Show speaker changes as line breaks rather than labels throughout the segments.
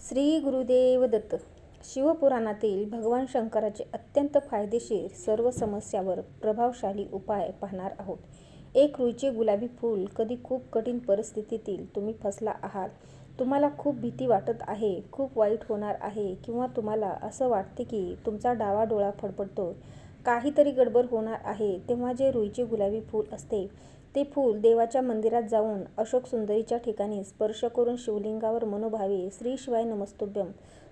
श्री गुरुदेव दत्त शिवपुराणातील भगवान शंकराचे अत्यंत फायदेशीर सर्व समस्यावर प्रभावशाली उपाय पाहणार आहोत. एक रुईचे गुलाबी फूल कधी खूप कठीण परिस्थितीतील तुम्ही फसला आहात. तुम्हाला खूप भीती वाटत आहे खूप वाईट होणार आहे किंवा तुम्हाला असं वाटते की तुमचा डावा डोळा फडफडतो काहीतरी गडबड होणार आहे तेव्हा जे रुईचे गुलाबी फूल असते ते फूल देवाच्या मंदिरात जाऊन अशोक सुंदरीच्या ठिकाणी स्पर्श करून शिवलिंगावर मनोभावे श्री शिवाय नमस्तुभ्यम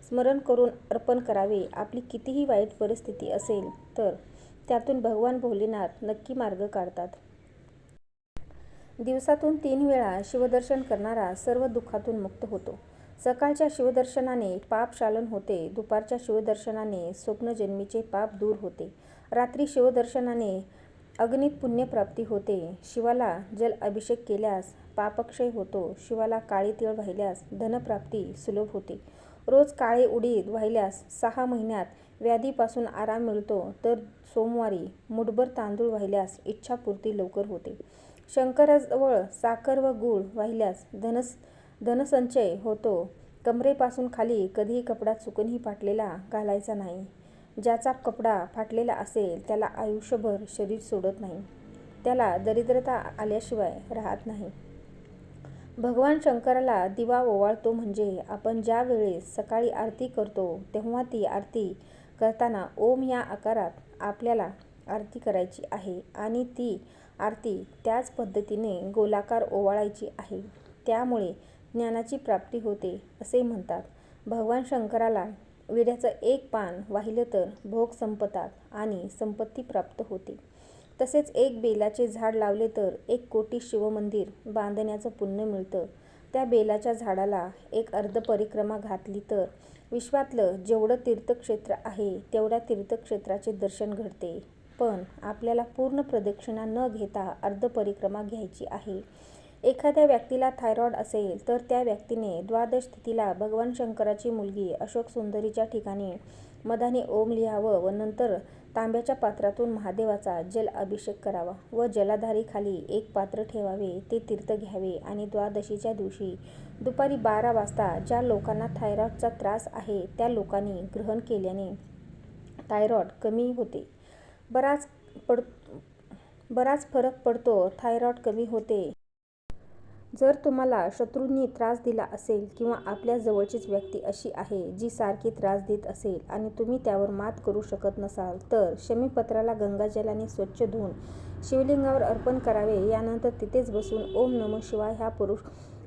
स्मरण करून अर्पण करावे आपली कितीही वाईट परिस्थिती असेल तर त्यातून भगवान भोलेनाथ नक्की मार्ग काढतात. दिवसातून तीन वेळा शिवदर्शन करणारा सर्व दुःखातून मुक्त होतो. सकाळच्या शिवदर्शनाने पाप शालन होते दुपारच्या शिवदर्शनाने स्वप्नजन्मीचे पाप दूर होते. रात्री शिवदर्शनाने अग्नीत पुण्यप्राप्ती होते. शिवाला जल अभिषेक केल्यास पापक्षय होतो. शिवाला काळी तीळ वाहिल्यास धनप्राप्ती सुलभ होते. रोज काळे उडीद वाहिल्यास सहा महिन्यात व्याधीपासून आराम मिळतो. तर सोमवारी मुठभर तांदूळ वाहिल्यास इच्छापूर्ती लवकर होते. शंकराजवळ साखर व गूळ वाहिल्यास धनस धनसंचय होतो. कमरेपासून खाली कधीही कपडा चुकूनही पाटलेला घालायचा नाही. ज्याचा कपडा फाटलेला असेल त्याला आयुष्यभर शरीर सोडत नाही. त्याला दरिद्रता आल्याशिवाय राहत नाही. भगवान शंकराला दिवा ओवाळतो म्हणजे आपण ज्या वेळेस सकाळी आरती करतो तेव्हा ती आरती करताना ओम या आकारात आपल्याला आरती करायची आहे आणि ती आरती त्याच पद्धतीने गोलाकार ओवाळायची आहे. त्यामुळे ज्ञानाची प्राप्ती होते असे म्हणतात. भगवान शंकराला विड्याचं एक पान वाहिलं तर भोग संपतात आणि संपत्ती प्राप्त होते. तसेच एक बेलाचे झाड लावले तर एक कोटी शिवमंदिर बांधण्याचं पुण्य मिळतं. त्या बेलाच्या झाडाला एक अर्ध परिक्रमा घातली तर विश्वातलं जेवढं तीर्थक्षेत्र आहे तेवढ्या तीर्थक्षेत्राचे दर्शन घडते. पण आपल्याला पूर्ण प्रदक्षिणा न घेता अर्ध परिक्रमा घ्यायची आहे. एखाद्या व्यक्तीला थायरॉईड असेल तर त्या व्यक्तीने द्वादश तिथीला भगवान शंकराची मुलगी अशोक सुंदरीच्या ठिकाणी मधाने ओम लिहावं व नंतर तांब्याच्या पात्रातून महादेवाचा जल अभिषेक करावा व जलाधारीखाली एक पात्र ठेवावे ते तीर्थ घ्यावे आणि द्वादशीच्या दिवशी दुपारी बारा वाजता ज्या लोकांना थायरॉईडचा त्रास आहे त्या लोकांनी ग्रहण केल्याने थायरॉईड कमी होते. बराच पड बराच फरक पडतो. थायरॉईड कमी होते. जर तुम्हाला शत्रूंनी त्रास दिला असेल किंवा आपल्या जवळचीच व्यक्ती अशी आहे जी सारखी त्रास देत असेल आणि तुम्ही त्यावर मात करू शकत नसाल तर शमीपत्राला गंगाजलाने स्वच्छ धुवून शिवलिंगावर अर्पण करावे. यानंतर तिथेच बसून ओम नम शिवाय ह्या पुरुष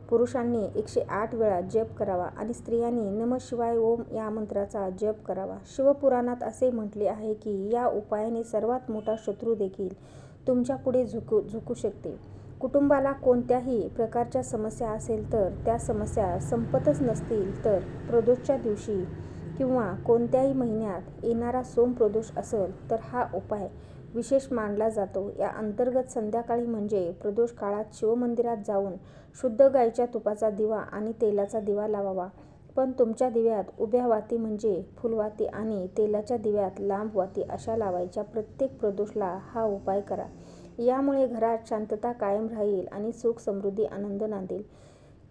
पुरुषांनी एकशे आठ वेळा जप करावा आणि स्त्रियांनी नम शिवाय ओम या मंत्राचा जप करावा. शिवपुराणात असे म्हटले आहे की या उपायाने सर्वात मोठा शत्रू देखील तुमच्यापुढे झुकू झुकू शकते. कुटुंबाला कोणत्याही प्रकारच्या समस्या असेल तर त्या समस्या संपतच नसतील तर प्रदोषच्या दिवशी किंवा कोणत्याही महिन्यात येणारा सोम प्रदोष असेल तर हा उपाय विशेष मानला जातो. या अंतर्गत संध्याकाळी म्हणजे प्रदोष काळात शिवमंदिरात जाऊन शुद्ध गाईच्या तुपाचा दिवा आणि तेलाचा दिवा लावावा. पण तुमच्या दिव्यात उभ्या वाती म्हणजे फुलवाती आणि तेलाच्या दिव्यात लांब वाती अशा लावायच्या प्रत्येक प्रदोषला हा उपाय करा. यामुळे घरात शांतता कायम राहील आणि सुख समृद्धी आनंद नांदेल.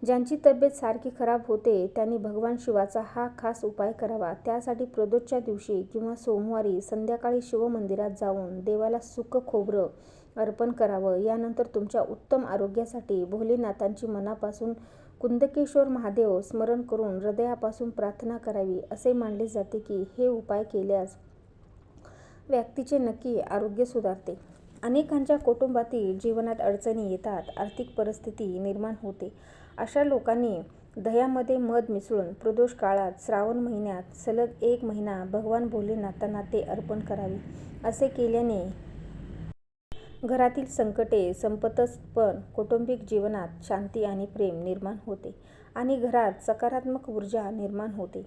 ज्यांची तब्येत सारखी खराब होते त्यांनी भगवान शिवाचा हा खास उपाय करावा. त्यासाठी प्रदोषच्या दिवशी किंवा सोमवारी संध्याकाळी शिवमंदिरात जाऊन देवाला सुख खोबरं अर्पण करावं. यानंतर तुमच्या उत्तम आरोग्यासाठी भोलेनाथांची मनापासून कुंदकेश्वर महादेव स्मरण करून हृदयापासून प्रार्थना करावी असे मानले जाते की हे उपाय केल्यास व्यक्तीचे नक्की आरोग्य सुधारते. अनेकांच्या कुटुंबातील जीवनात अडचणी येतात आर्थिक परिस्थिती निर्माण होते. अशा लोकांनी दह्यामध्ये मध मिसळून प्रदोष काळात श्रावण महिन्यात सलग एक महिना भगवान भोलेनाथांना ते अर्पण करावे असे केल्याने घरातील संकटे संपतच पण कौटुंबिक जीवनात शांती आणि प्रेम निर्माण होते आणि घरात सकारात्मक ऊर्जा निर्माण होते.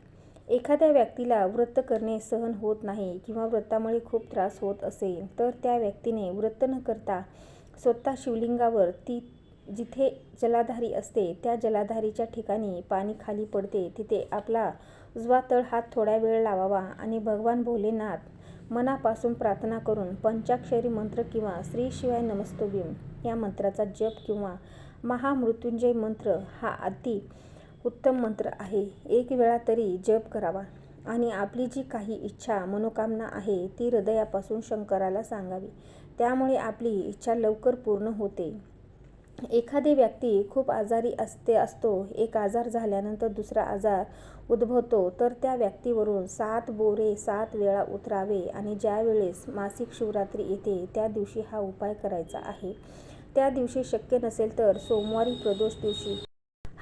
एखाद्या व्यक्तीला व्रत करणे सहन होत नाही किंवा व्रतामुळे खूप त्रास होत असेल तर त्या व्यक्तीने व्रत न करता स्वतः शिवलिंगावर ती जिथे जलाधारी असते त्या जलाधारीच्या ठिकाणी पाणी खाली पडते. तिथे आपला उजवा तळ हात थोडा वेळ लावावा आणि भगवान भोलेनाथ मनापासून प्रार्थना करून पंचाक्षरी मंत्र किंवा श्री शिवाय नमस्तोभीम या मंत्राचा जप किंवा महामृत्युंजय मंत्र हा अति उत्तम मंत्र आहे. एक वेळा तरी जप करावा. आणि आपली जी काही इच्छा मनोकामना आहे ती हृदयापासून शंकराला सांगावी. त्यामुळे आपली इच्छा लवकर पूर्ण होते. एखादी व्यक्ती खूप आजारी असते असतो एक आजार झाल्यानंतर दुसरा आजार उद्भवतो तर त्या व्यक्तीवरून सात बोरे सात वेळा उतरावे आणि ज्या वेळेस मासिक शिवरात्री येते त्या दिवशी हा उपाय करायचा आहे. त्या दिवशी शक्य नसेल तर सोमवारी प्रदोष दिवशी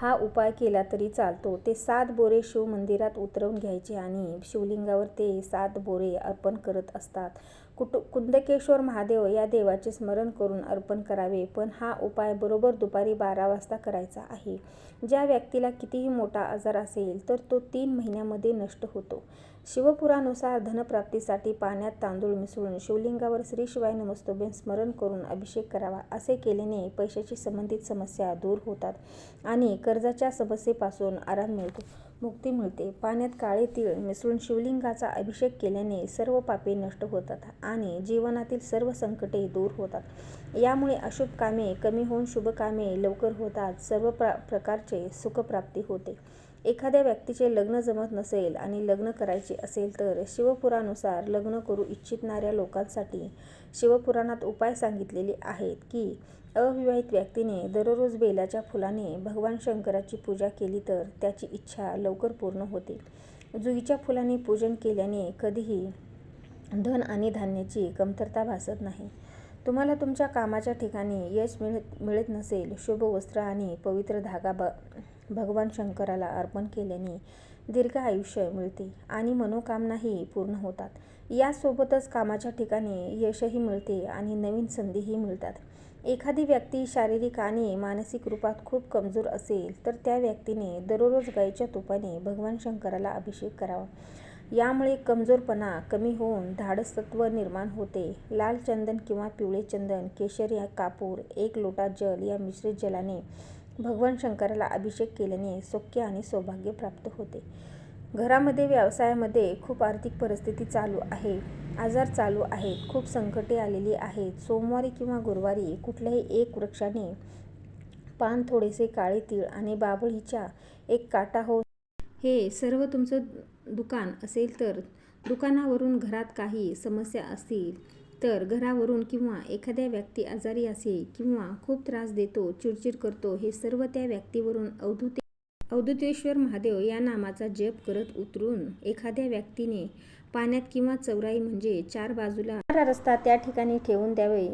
हा उपाय केला तरी चालतो. ते सात बोरे शिव मंदिरात उतरवून घ्यायचे आणि शिवलिंगावर ते सात बोरे अर्पण करत असतात. कुटु कुंदकेश्वर महादेव या देवाचे स्मरण करून अर्पण करावे पण हा उपाय बरोबर दुपारी बारा वाजता करायचा आहे. ज्या व्यक्तीला कितीही मोठा आजार असेल तर तो तीन महिन्यामध्ये नष्ट होतो. शिवपुरानुसार धनप्राप्तीसाठी पाण्यात तांदूळ मिसळून शिवलिंगावर श्री शिवाय स्मरण करून अभिषेक करावा असे केल्याने पैशाशी संबंधित समस्या दूर होतात आणि कर्जाच्या समस्येपासून आराम मिळतो. मुक्ती मिळते. पाण्यात काळे तीळ मिसळून शिवलिंगाचा अभिषेक केल्याने सर्व पापे नष्ट होतात आणि जीवनातील सर्व संकटे दूर होतात. यामुळे अशुभ कामे कमी होऊन शुभ कामे लवकर होतात. सर्व प्रा प्रकारचे सुखप्राप्ती होते. एखाद्या व्यक्तीचे लग्न जमत नसेल आणि लग्न करायचे असेल तर शिवपुरानुसार लग्न करू इच्छितणाऱ्या लोकांसाठी शिवपुराणात उपाय सांगितलेले आहेत की अविवाहित व्यक्तीने दररोज बेलाच्या फुलाने भगवान शंकराची पूजा केली तर त्याची इच्छा लवकर पूर्ण होते. जुईच्या फुलाने पूजन केल्याने कधीही धन आणि धान्याची कमतरता भासत नाही. तुम्हाला तुमच्या कामाच्या ठिकाणी यश मिळत मिळत नसेल शुभ वस्त्र आणि पवित्र धागा ब भगवान शंकराला अर्पण केल्याने दीर्घ आयुष्य मिळते आणि मनोकामनाही पूर्ण होतात. यासोबतच कामाच्या ठिकाणी यशही मिळते आणि नवीन संधीही मिळतात. एखादी व्यक्ती शारीरिक आणि मानसिक रूपात खूप कमजोर असेल तर त्या व्यक्तीने दररोज गाईच्या तुपाने भगवान शंकराला अभिषेक करावा. यामुळे कमजोरपणा कमी होऊन धाडसत्व निर्माण होते. लाल चंदन किंवा पिवळे चंदन केशर या कापूर एक लोटा जल या मिश्रित जलाने भगवान शंकराला अभिषेक केल्याने सौख्य आणि सौभाग्य प्राप्त होते. घरामध्ये व्यवसायामध्ये खूप आर्थिक परिस्थिती चालू आहे. आजार चालू आहेत. खूप संकटे आलेली आहेत. सोमवारी किंवा गुरुवारी कुठल्याही एक वृक्षाने पान थोडेसे काळे तीळ आणि बाभळीच्या एक काटा हो हे सर्व तुमचं दुकान असेल तर दुकानावरून घरात काही समस्या असतील तर घरावरून किंवा एखाद्या व्यक्ती आजारी असेल किंवा खूप त्रास देतो चिडचिड करतो हे सर्व त्या व्यक्तीवरून अवधूत अवधुतेश्वर महादेव या नामाचा जप करत उतरून एखाद्या व्यक्तीने पाण्यात किंवा चौराई म्हणजे चार बाजूला रस्ता त्या ठिकाणी ठेवून द्यावे.